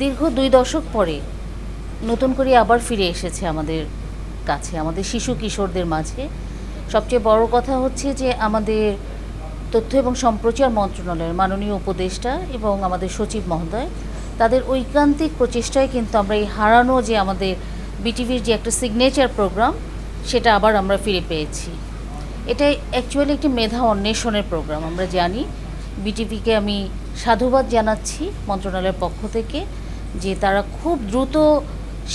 দীর্ঘ দুই দশক পরে নতুন করে আবার ফিরে এসেছে আমাদের কাছে, আমাদের শিশু কিশোরদের মাঝে। সবচেয়ে বড় কথা হচ্ছে যে আমাদের তথ্য এবং সম্প্রচার মন্ত্রণালয়ের মাননীয় উপদেষ্টা এবং আমাদের সচিব মহোদয়, তাদের ঐকান্তিক প্রচেষ্টায় কিন্তু আমরা এই হারানো যে আমাদের বিটিভির যে একটা সিগনেচার প্রোগ্রাম সেটা আবার আমরা ফিরে পেয়েছি। এটা অ্যাকচুয়ালি একটি মেধা অন্বেষণের প্রোগ্রাম আমরা জানি। বিটিভিকে আমি সাধুবাদ জানাচ্ছি মন্ত্রণালয়ের পক্ষ থেকে। যে তারা খুব দ্রুত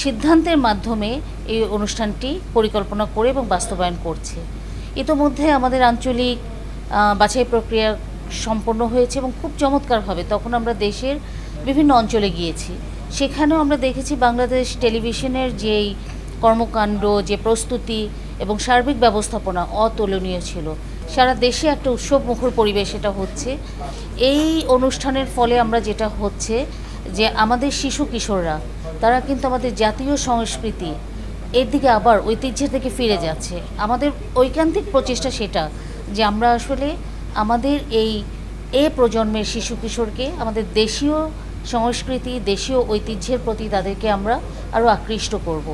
সিদ্ধান্তের মাধ্যমে এই অনুষ্ঠানটি পরিকল্পনা করে এবং বাস্তবায়ন করছে। ইতোমধ্যে আমাদের আঞ্চলিক বাছাই প্রক্রিয়া সম্পন্ন হয়েছে এবং খুব চমৎকারভাবে তখন আমরা দেশের বিভিন্ন অঞ্চলে গিয়েছি। সেখানেও আমরা দেখেছি বাংলাদেশ টেলিভিশনের যেই কর্মকাণ্ড, যে প্রস্তুতি এবং সার্বিক ব্যবস্থাপনা অতুলনীয় ছিল। সারা দেশে একটা উৎসব মুখর পরিবেশ এটা হচ্ছে। এই অনুষ্ঠানের ফলে আমরা যেটা হচ্ছে যে আমাদের শিশু কিশোররা, তারা কিন্তু আমাদের জাতীয় সংস্কৃতি, এর দিকে আবার ঐতিহ্যের দিকে ফিরে যাচ্ছে আমাদের ঐকান্তিক প্রচেষ্টা সেটা যে আমরা আসলে আমাদের এই এ প্রজন্মের শিশু কিশোরকে, আমাদের দেশীয় সংস্কৃতি, দেশীয় ঐতিহ্যের প্রতি তাদেরকে আমরা আরও আকৃষ্ট করব।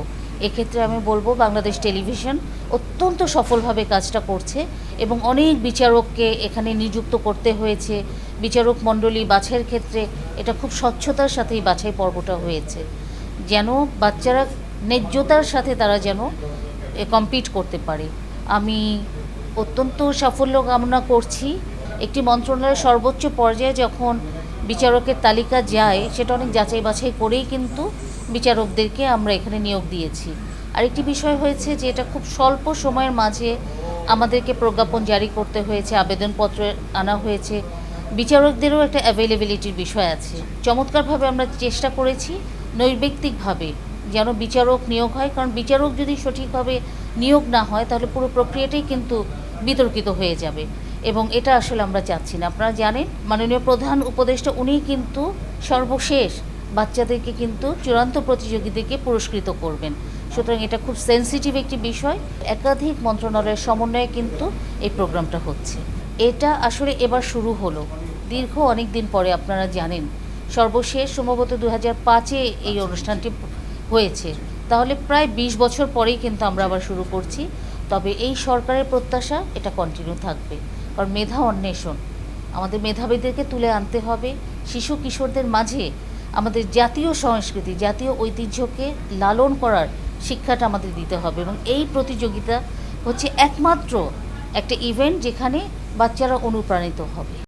এক্ষেত্রে আমি বলব বাংলাদেশ টেলিভিশন অত্যন্ত সফলভাবে কাজটা করছে এবং অনেক বিচারককে এখানে নিযুক্ত করতে হয়েছে। বিচারক মণ্ডলী বাছাইয়ের ক্ষেত্রে এটা খুব স্বচ্ছতার সাথেই বাছাই পর্বটা হয়েছে। যেন বাচ্চারা ন্যায্যতার সাথে তারা যেন কম্পিট করতে পারে। আমি অত্যন্ত সাফল্য কামনা করছি। একটি মন্ত্রণালয়ের সর্বোচ্চ পর্যায়ে যখন বিচারকের তালিকা যায়, সেটা অনেক যাচাই বাছাই করেই কিন্তু বিচারকদেরকে আমরা এখানে নিয়োগ দিয়েছি। আরেকটি বিষয় হয়েছে যে এটা খুব স্বল্প সময়ের মাঝে আমাদেরকে প্রজ্ঞাপন জারি করতে হয়েছে, আবেদনপত্র আনা হয়েছে। বিচারকদেরও একটা অ্যাভেলেবিলিটির বিষয় আছে। চমৎকারভাবে আমরা চেষ্টা করেছি নৈর্ব্যক্তিকভাবে যেন বিচারক নিয়োগ হয়, কারণ বিচারক যদি সঠিকভাবে নিয়োগ না হয় তাহলে পুরো প্রক্রিয়াটাই কিন্তু বিতর্কিত হয়ে যাবে। এবং এটা আসলে আমরা চাচ্ছি না। আপনারা জানেন মাননীয় প্রধান উপদেষ্টা উনি কিন্তু সর্বশেষ বাচ্চাদেরকে কিন্তু চূড়ান্ত প্রতিযোগীদেরকে পুরস্কৃত করবেন। সুতরাং এটা খুব সেন্সিটিভ একটি বিষয়। একাধিক মন্ত্রণালয়ের সমন্বয়ে কিন্তু এই প্রোগ্রামটা হচ্ছে। এটা আসলে এবার শুরু হলো। দীর্ঘ অনেক দিন পরে আপনারা জানেন সর্বশেষ সম্ভবত দু হাজার পাঁচে এই অনুষ্ঠানটি হয়েছে। তাহলে প্রায় বিশ বছর পরেই কিন্তু আমরা আবার শুরু করছি। তবে এই সরকারের প্রত্যাশা এটা কন্টিনিউ থাকবে। কারণ মেধা অন্বেষণ। আমাদের মেধাবীদেরকে তুলে আনতে হবে। শিশু কিশোরদের মাঝে আমাদের জাতীয় সংস্কৃতি, জাতীয় ঐতিহ্যকে লালন করার শিক্ষাটা আমাদের দিতে হবে এবং এই প্রতিযোগিতা হচ্ছে একমাত্র একটা ইভেন্ট যেখানে বাচ্চারা অনুপ্রাণিত হবে।